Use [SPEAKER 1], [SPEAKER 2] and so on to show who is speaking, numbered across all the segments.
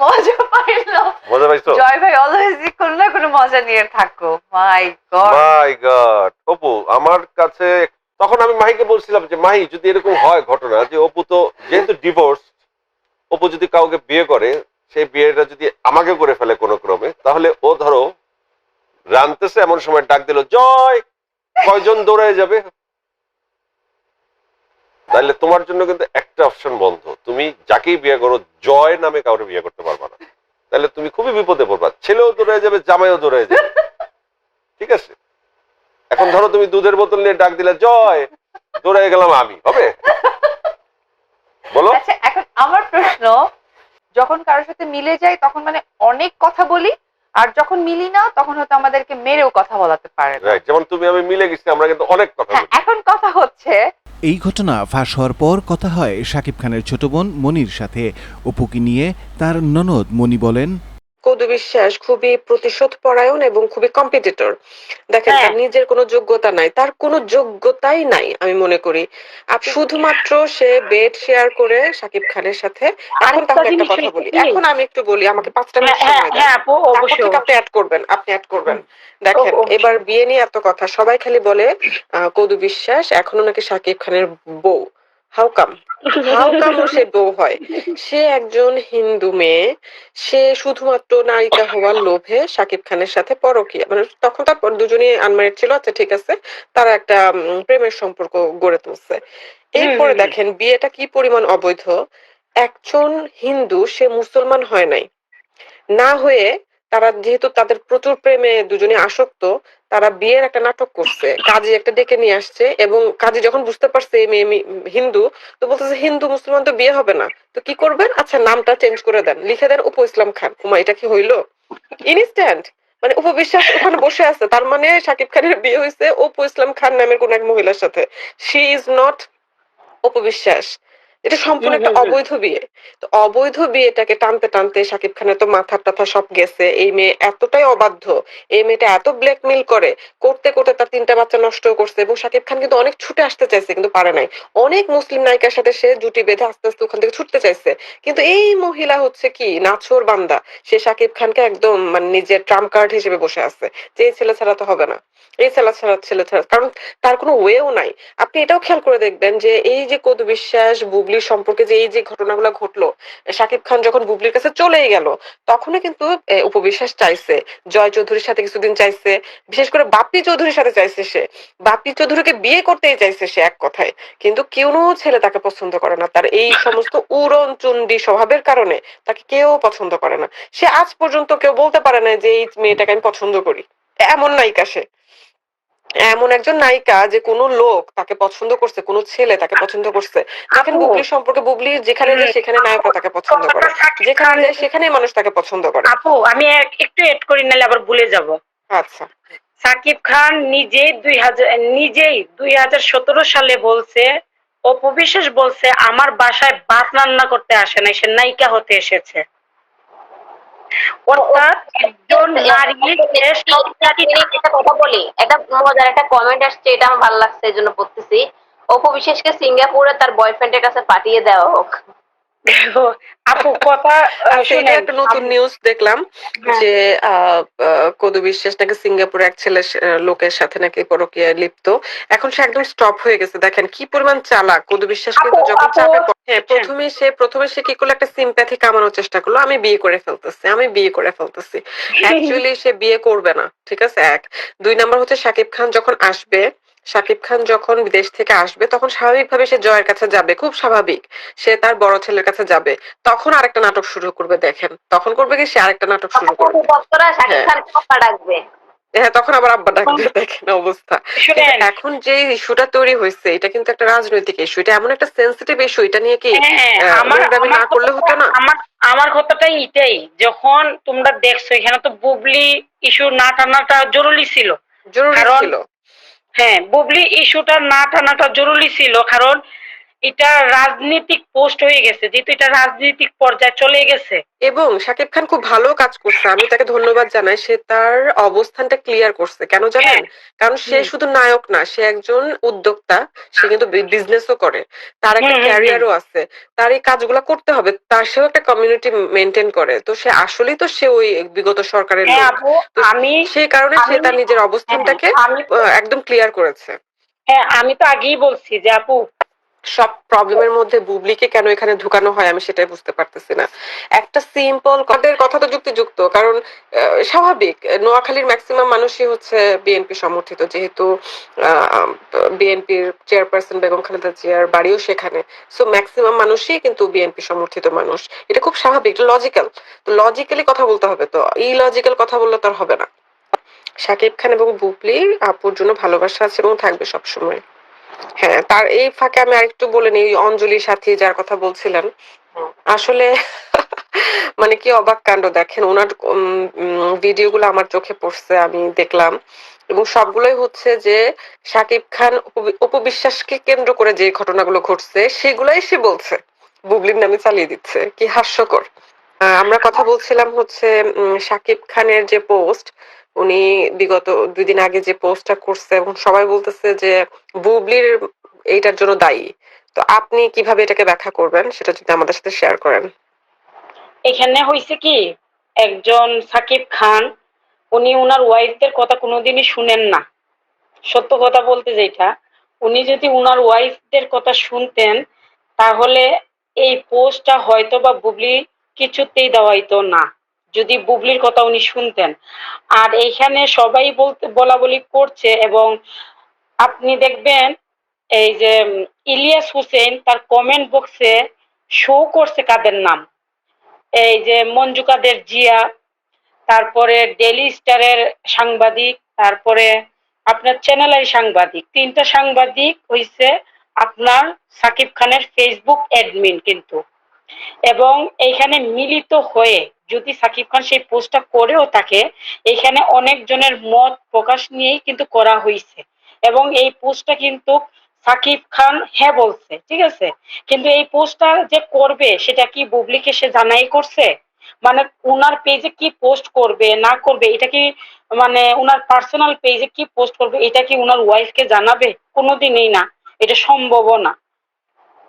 [SPEAKER 1] মজা পাইলাম
[SPEAKER 2] মজা পাইছো?
[SPEAKER 1] জয় ভাই অলওয়েজ কোনো না কোনো মজা নিয়ে থাকো my god
[SPEAKER 2] my god Apu আমার কাছে তখন আমি মাহিকে বলছিলাম যে মাহি যদি এরকম হয় ঘটনা যে অপু তো যেহেতু ডিভোর্স অপু যদি কাউকে বিয়ে করে সেই বিয়েটা যদি আমাকে করে ফেলে কোনো ক্রমে তাহলে ও ধরো রানতেছে এমন সময় ডাক দিল জয়! কয়জন দৌড়ায় যাবে? তাহলে তোমার জন্য কিন্তু একটা অপশন বন্ধ। তুমি যাকেই বিয়ে করো জয় নামে কাউকে বিয়ে করতে পারবা না। তাহলে তুমি খুবই বিপদে পড়বা। ছেলেও দৌড়ায় যাবে জামাইও দৌড়ায় যাবে। ঠিক আছে? এখন ধরো তুমি দুধের বোতল নিয়ে ডাক দিলে জয়! দৌড়ায় গেলাম আমি। হবে? বলো।
[SPEAKER 1] আচ্ছা এখন আমার প্রশ্ন যখন কারোর সাথে মিলে যাই তখন মানে অনেক কথা বলি আর যখন মিলি না তখন হয়তো আমাদেরকে মেরেও কথা বলাতে পারে
[SPEAKER 2] যেমন তুমি আমি মিলে গেছি আমরা কিন্তু অনেক কথা
[SPEAKER 1] হ্যাঁ
[SPEAKER 2] বলি।
[SPEAKER 1] এখন কথা হচ্ছে
[SPEAKER 3] এই ঘটনা ফাঁস হওয়ার পর কথা হয় শাকিব খানের ছোট বোন মনির সাথে। অপুকে নিয়ে তার ননদ মনি বলেন
[SPEAKER 4] কদু বিশ্বাস খুবই প্রতিশোধ পরায়ণ এবং খুবই কম্পিটিটর দেখেন
[SPEAKER 5] হ্যাঁ।
[SPEAKER 4] তার নিজের কোনো যোগ্যতা নাই তার কোনো যোগ্যতাই নাই আমি মনে করি। আর শুধুমাত্র সে বেড শেয়ার করে সাকিব খানের সাথে এখন তাহলে একটা কথা বলি। এখন আমি একটু বলি আমাকে পাঁচটা মিনিট
[SPEAKER 5] হ্যাঁ
[SPEAKER 4] সময় দেন।
[SPEAKER 5] হ্যাঁ আপু অবশ্যই
[SPEAKER 4] আপনি অ্যাড করবেন আপনি অ্যাড করবেন। দেখেন এবার বিয়ে নিয়ে এত কথা সবাই খালি বলে কদু বিশ্বাস এখনও নাকি সাকিব খানের বউ। হাউ কাম হাউ কাম সে বউ হয়? সে একজন হিন্দু মেয়ে। সে শুধুমাত্র নায়িকা হওয়ার লোভে সাকিব খানের সাথে পরকীয়া। মানে তখন তার দুজনেই আনম্যারিড ছিল আচ্ছা ঠিক আছে। তারা একটা প্রেমের সম্পর্ক গড়ে তুলছে। এরপরে। দেখেন বিয়েটা কি পরিমাণ অবৈধ? একজন হিন্দু সে মুসলমান হয় নাই। না হয়ে তারা যেহেতু তাদের প্রচুর প্রেমে দুজনে আসক্ত তারা বিয়ের একটা নাটক করছে, কাজী একটা ডেকে নিয়ে আসছে এবং কাজী যখন বুঝতে পারছে মেয়ে হিন্দু, তো বলতেছে, হিন্দু, মুসলমান তো বিয়ে হবে না। তো কি করবেন? আচ্ছা নামটা চেঞ্জ করে দেন, লিখে দেন উপ ইসলাম খান। উমা এটা কি হইল? ইনস্ট্যান্ট মানে উপবিশ্বাস ওখানে বসে আছে, তার মানে সাকিব খানের বিয়ে হয়েছে অপু ইসলাম খান নামের কোন এক মহিলার সাথে। শি ইজ নট অপবিশ্বাস এটা সম্পূর্ণ একটা। অবৈধ বিয়ে। তো অবৈধ বিয়েটাকে টানতে টানতে সাকিব খানের তো মাথা টাথা সব গেছে। এই মেয়ে এতটাই অবাধ্য এই মেয়েটা এত ব্ল্যাকমেল করে করতে করতে তার তিনটা বাচ্চা নষ্ট করছে এবং সাকিব খান কিন্তু অনেক ছুটে আসতে চাইছে কিন্তু পারে নাই। অনেক মুসলিম নায়িকার সাথে সে জুটি বেঁধে আস্তে আস্তে ওখান থেকে ছুটতে চাইছে। কিন্তু এই মহিলা হচ্ছে কি? নাছর বান্দা। সে সাকিব খানকে একদম মানে নিজের ট্রাম্প কার্ড হিসেবে বসে আছে। যে ছেলে ছাড়া তো হবে না। এই ছেলে ছাড়া ছেলে কারণ তার কোনো ওয়েও নাই। আপনি এটাও খেয়াল করে দেখবেন যে এই যে কদু বিশ্বাস বুবলির সম্পর্কে যে এই যে ঘটনাগুলো ঘটলো শাকিব খান যখন বুবলির কাছে চলেই গেল, তখনই কিন্তু উপবিশ্বাস চাইছে, জয় চৌধুরীর সাথে কিছুদিন চাইছে, বিশেষ করে বাপ্পি চৌধুরীর সাথে চাইছে সে। বাপ্পি চৌধুরীকে বিয়ে করতেই চাইছে সে এক কথায়, কিন্তু কোনো ছেলে তাকে পছন্দ করে না। তার এই সমস্ত উড়ন চুন্ডি স্বভাবের কারণে তাকে কেউ পছন্দ করে না। সে আজ পর্যন্ত কেউ বলতে পারে না যে এই মেয়েটাকে আমি পছন্দ করি। এমন নায়িকা সে। এমন একজন নায়িকা যে কোনো লোক তাকে পছন্দ করছে কোনো ছেলে তাকে পছন্দ করছে দেখেন
[SPEAKER 5] আপু।
[SPEAKER 4] বুবলির সম্পর্কে বুবলির যেখানে যায় সেখানে নায়করা তাকে পছন্দ করে। যেখানে যায় সেখানে মানুষ তাকে পছন্দ করে।
[SPEAKER 5] আপু আমি একটু এড করি নাহলে আবার ভুলে যাব।
[SPEAKER 4] আচ্ছা।
[SPEAKER 5] সাকিব খান নিজেই দুই হাজার নিজেই দুই হাজার সতেরো সালে বলছে অপবিশ্বাস বলছে আমার বাসায় ভাত রান্না করতে আসে না সে নায়িকা হতে এসেছে। অর্থাৎ
[SPEAKER 6] কথা বলি, একটা মজার একটা কমেন্ট আসছে, এটা আমার এই জন্য পড়তেছি সিঙ্গাপুরে তার বয়ফ্রেন্ডের কাছে পাঠিয়ে দেওয়া হোক।
[SPEAKER 5] আপু কথা
[SPEAKER 4] আচ্ছা, একটা নতুন নিউজ দেখলাম
[SPEAKER 5] হ্যাঁ।
[SPEAKER 4] যে কদু বিশ্বাস নাকি সিঙ্গাপুরে এক ছেলে লোকের সাথে নাকি পরকীয়ায় লিপ্ত। এখন সে একদম স্টপ হয়ে গেছে। দেখেন কি পরিমাণ চালাক। কদু বিশ্বাস কিন্তু যখন চাপে পড়ে- হ্যাঁ প্রথমে সে প্রথমে সে কি করল? একটা সিম্প্যাথি কামানোর চেষ্টা করল। আমি বিয়ে করে ফেলতেছি আমি বিয়ে করে ফেলতেছি। অ্যাকচুয়ালি সে বিয়ে করবে না ঠিক আছে? এক। দুই নাম্বার হচ্ছে শাকিব খান যখন আসবে শাকিব খান যখন বিদেশ থেকে আসবে তখন স্বাভাবিকভাবে সে জয়ের কাছে যাবে খুব স্বাভাবিক। সে তার বড় ছেলের কাছে যাবে। তখন আরেকটা নাটক শুরু করবে দেখেন। তখন করবে কি সে আরেকটা নাটক শুরু করবে? হ্যাঁ। হ্যাঁ তখন আবার আব্বা ডাকবে দেখেন অবস্থা। এখন যে ইস্যুটা তৈরি হয়েছে এটা কিন্তু একটা রাজনৈতিক ইস্যু। এটা এমন একটা সেন্সিটিভ ইস্যু এটা নিয়ে কি
[SPEAKER 5] হ্যাঁ, আমার
[SPEAKER 4] নোংরামি না করলে হতো না?
[SPEAKER 5] আমার আমার কথাটা এটাই যখন তোমরা দেখছ এখানে তো বুবলি ইস্যু না টানাটা জরুরি ছিল।
[SPEAKER 4] জরুরি ছিল।
[SPEAKER 5] হ্যাঁ বুবলি ইস্যুটা না টানাটা জরুরি ছিল কারণ এটা রাজনৈতিক পোস্ট হয়ে গেছে যেহেতু এটা রাজনৈতিক পর্যায়ে চলে গেছে।
[SPEAKER 4] এবং সাকিব খান খুব ভালো কাজ করছে আমি তাকে ধন্যবাদ জানাই সে তার অবস্থানটা ক্লিয়ার করছে। কেন জানেন? কারণ সে শুধু নায়ক না সে একজন উদ্যোক্তা সে কিন্তু বিজনেসও করে। তার একটা ক্যারিয়ারও আছে। তার এই কাজগুলো করতে হবে তার সেও একটা কমিউনিটি মেনটেন করে। তো সে আসলেই তো সে ওই বিগত সরকারের
[SPEAKER 5] হ্যাঁ আমি
[SPEAKER 4] সেই কারণে সে তার নিজের অবস্থানটাকে
[SPEAKER 5] হ্যাঁ,
[SPEAKER 4] আহ, একদম ক্লিয়ার করেছে।
[SPEAKER 5] হ্যাঁ আমি তো আগেই বলছি যে আপু
[SPEAKER 4] সব প্রবলেমের মধ্যে বুবলিকে কেন এখানে ঢুকানো হয় আমি সেটাই বুঝতে পারতেছি না। একটা সিম্পল কথাদের কথা তো যুক্তিযুক্ত, কারণ স্বাভাবিক, নোয়াখালীর ম্যাক্সিমাম মানুষই হচ্ছে বিএনপি সমর্থিত, যেহেতু বিএনপির চেয়ারপারসন বেগম খালেদা জিয়ার বাড়িও সেখানে। সো ম্যাক্সিমাম মানুষই কিন্তু বিএনপি সমর্থিত মানুষ। এটা খুব স্বাভাবিক লজিক্যাল তো লজিক্যালি কথা বলতে হবে তো ইলজিক্যাল কথা বললে তো আর হবে না। শাকিব খান এবং বুবলি আপুর জন্য ভালোবাসা আছে এবং থাকবে সবসময়। হ্যাঁ তার এই ফাঁকে আমি আরেকটু বলে নিই অঞ্জলির সাথে যার কথা বলছিলেন। আসলে মানে কি অবাক কাণ্ড দেখেন ওনার ভিডিওগুলো আমার চোখে পড়ছে আমি দেখলাম। এবং সবগুলোই হচ্ছে যে শাকিব খান উপবিশ্বাসকে কেন্দ্র করে যে ঘটনাগুলো ঘটছে সেগুলাই সে বলছে। বুবলির নামে চালিয়ে দিচ্ছে কি হাস্যকর। আহ, আমরা কথা বলছিলাম হচ্ছে শাকিব খানের যে পোস্ট উনি বিগত দুই দিন আগে যে পোস্টটা করছে এবং সবাই বলতেছে যে বুবলির এইটার জন্য দায়ী। তো আপনি কীভাবে এটাকে ব্যাখ্যা করবেন? সেটা যদি আমাদের সাথে শেয়ার করেন।
[SPEAKER 5] এখানে হয়েছে কি, একজন সাকিব খান, উনি উনার ওয়াইফদের কথা কোনোদিনই শুনেন না। সত্য কথা বলতে যেটা, উনি যদি উনার ওয়াইফদের কথা শুনতেন, তাহলে এই পোস্টটা হয়তো বা বুবলি কিছুতেই দেওয়াইতো না। যদি বুবলির কথা উনি শুনতেন। আর এইখানে সবাই বলতে, বলা বলি করছে এবং আপনি দেখবেন, এই যে ইলিয়াস হোসেন তার কমেন্ট বক্সে শো করছে কাদের নাম। এই যে, মঞ্জু কাদের জিয়া, তারপরে ডেলি স্টারের সাংবাদিক, তারপরে আপনার চ্যানেলের সাংবাদিক। তিনটা সাংবাদিক হইছে আপনার সাকিব খানের ফেসবুক অ্যাডমিন কিন্তু। এবং এইখানে মিলিত হয়ে যদি সাকিব খান সেই পোস্টটা করেও থাকে, এখানে অনেকজনের মত প্রকাশ নিয়েই কিন্তু করা হয়েছে এবং এই পোস্টটা কিন্তু সাকিব খান হ্যাঁ বলছে, ঠিক আছে? কিন্তু এই পোস্টটা যে করবে, সেটা কি বুবলিকে সে জানাই করছে? মানে উনার পেজে কি পোস্ট করবে, না করবে, এটা কি মানে উনার পার্সোনাল পেজে কি পোস্ট করবে, এটা কি উনার ওয়াইফকে জানাবে? কোনোদিনই না, এটা সম্ভবও না।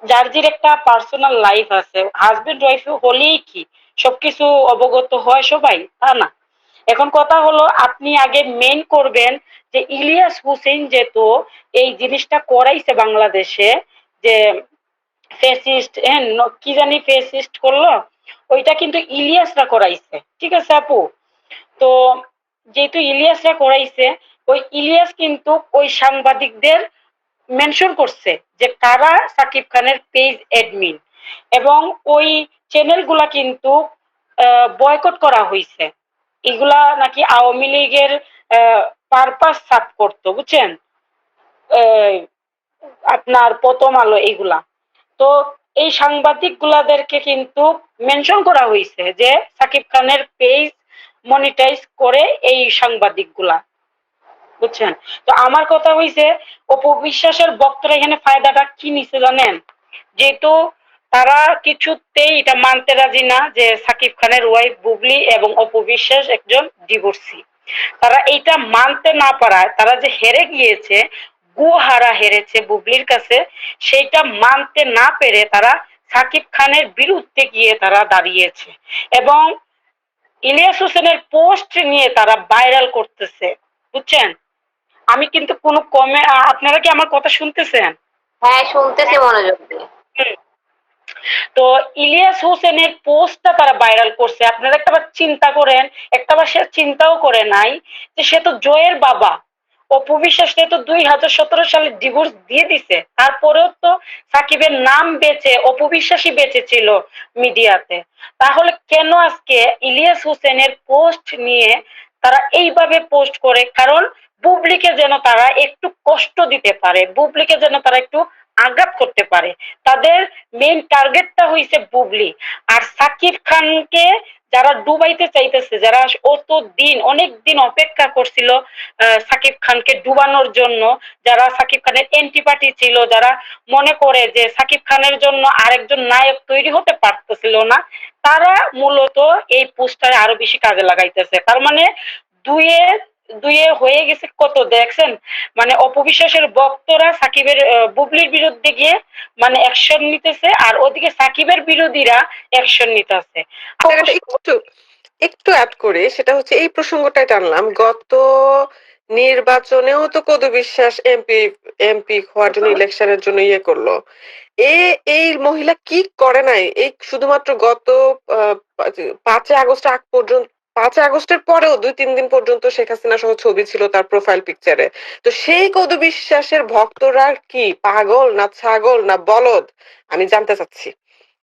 [SPEAKER 5] যার একটা পার্সোনাল লাইফ আছে। হাজবেন্ড ওয়াইফ হলেই কি? সবকিছু অবগত হয় সবাই, তা না। এখন কথা হলো, আপনি আগে মেন করবেন যে ইলিয়াস হুসেন যেহেতু এই জিনিসটা করাইছে বাংলাদেশে যে ফেসিস্ট হ্যাঁ কি জানি ফেসিস্ট করল? ওইটা কিন্তু ইলিয়াসরা করাইছে। ঠিক আছে আপু? তো যেহেতু ইলিয়াসরা করাইছে, ওই ইলিয়াস কিন্তু ওই সাংবাদিকদের মেনশন করছে যে কারা সাকিব খানের পেজ অ্যাডমিন এবং ওই চ্যানেলগুলা কিন্তু বয়কট করা হয়েছে এগুলা নাকি আওয়ামী লীগের পারপাস সাফ করতো, বুঝছেন? আপনার প্রথম আলো এইগুলা তো এই সাংবাদিক গুলাদেরকে কিন্তু মেনশন করা হয়েছে যে সাকিব খানের পেজ মনিটাইজ করে এই সাংবাদিকগুলা বুঝছেন? তো আমার কথা হইছে, অপু বিশ্বাসের বক্তরা এখানে ফায়দাটা কি নিছে জানেন? যেহেতু তারা কিছুতেই এটা মানতে রাজি না যে সাকিব খানের ওয়াইফ বুবলি এবং অপু বিশ্বাস একজন ডিভোর্সি তারা এইটা মানতে না পারায়, তারা যে হেরে গিয়েছে, গুহারা হেরেছে বুবলির কাছে, সেইটা মানতে না পেরে তারা সাকিব খানের বিরুদ্ধে গিয়ে তারা দাঁড়িয়েছে। এবং ইলিয়াস হোসেনের পোস্ট নিয়ে তারা ভাইরাল করতেছে, বুঝছেন? আমি কিন্তু কোনো কমে আপনারা কি আমার কথা শুনতেছেন?
[SPEAKER 6] হ্যাঁ শুনতেছি মনোযোগ দিয়ে।
[SPEAKER 5] তো ইলিয়াস হোসেনের পোস্টটা তারা ভাইরাল করছে। আপনারা একটাবার চিন্তা করেন একটাবার সে চিন্তাও করে নাই যে সে তো জয়ের বাবা। অপু বিশ্বাসকে তো দুই হাজার সতেরো সালে ডিভোর্স দিয়ে দিছে। তারপরেও তো সাকিবের নাম বেঁচে অপু বিশ্বাসই বেঁচে ছিল মিডিয়াতে। তাহলে কেন আজকে ইলিয়াস হোসেনের পোস্ট নিয়ে তারা এইভাবে পোস্ট করে? কারণ বুবলিকে যেন তারা একটু কষ্ট দিতে পারে, বুবলিকে যেন তারা একটু আঘাত করতে পারে। তাদের মেইন টার্গেটটা হইছে বুবলি। আর সাকিব খানকে যারা ডুবাইতে চাইতেছে, যারা অত দিন অনেক দিন অপেক্ষা করছিল সাকিব খানকে ডুবানোর জন্য, যারা সাকিব খানের এন্টিপার্টি ছিল, যারা মনে করে যে সাকিব খানের জন্য আরেকজন নায়ক তৈরি হতে পারতেছিল না, তারা মূলত এই পোস্টারে আরও বেশি কাজে লাগাইতেছে। তার মানে দুয়ে দুয়ে হয়ে গেছে কত দেখছেন? মানে অপবিশ্বাসের বক্তরা সাকিবের বুবলির বিরুদ্ধে গিয়ে মানে অ্যাকশন নিতেছে আর ওদিকে সাকিবের বিরোধীরা অ্যাকশন নিতেছে।
[SPEAKER 4] একটু একটু অ্যাড করে সেটা হচ্ছে এই প্রসঙ্গটাই টানলাম। গত নির্বাচনেও তো কদু বিশ্বাস এমপি এমপি হওয়ার জন্য ইলেকশনের জন্য ইয়ে করল। এ এই মহিলা কি করে নাই? এই শুধুমাত্র গত পাঁচই আগস্ট আগ পর্যন্ত পাঁচই আগস্টের পরেও দুই, তিন দিন পর্যন্ত শেখ হাসিনা সহ ছবি ছিল তার প্রোফাইল পিকচারে তো সেই কৌদু বিশ্বাসের ভক্তরা কি পাগল না ছাগল না বলদ? আমি জানতে চাচ্ছি।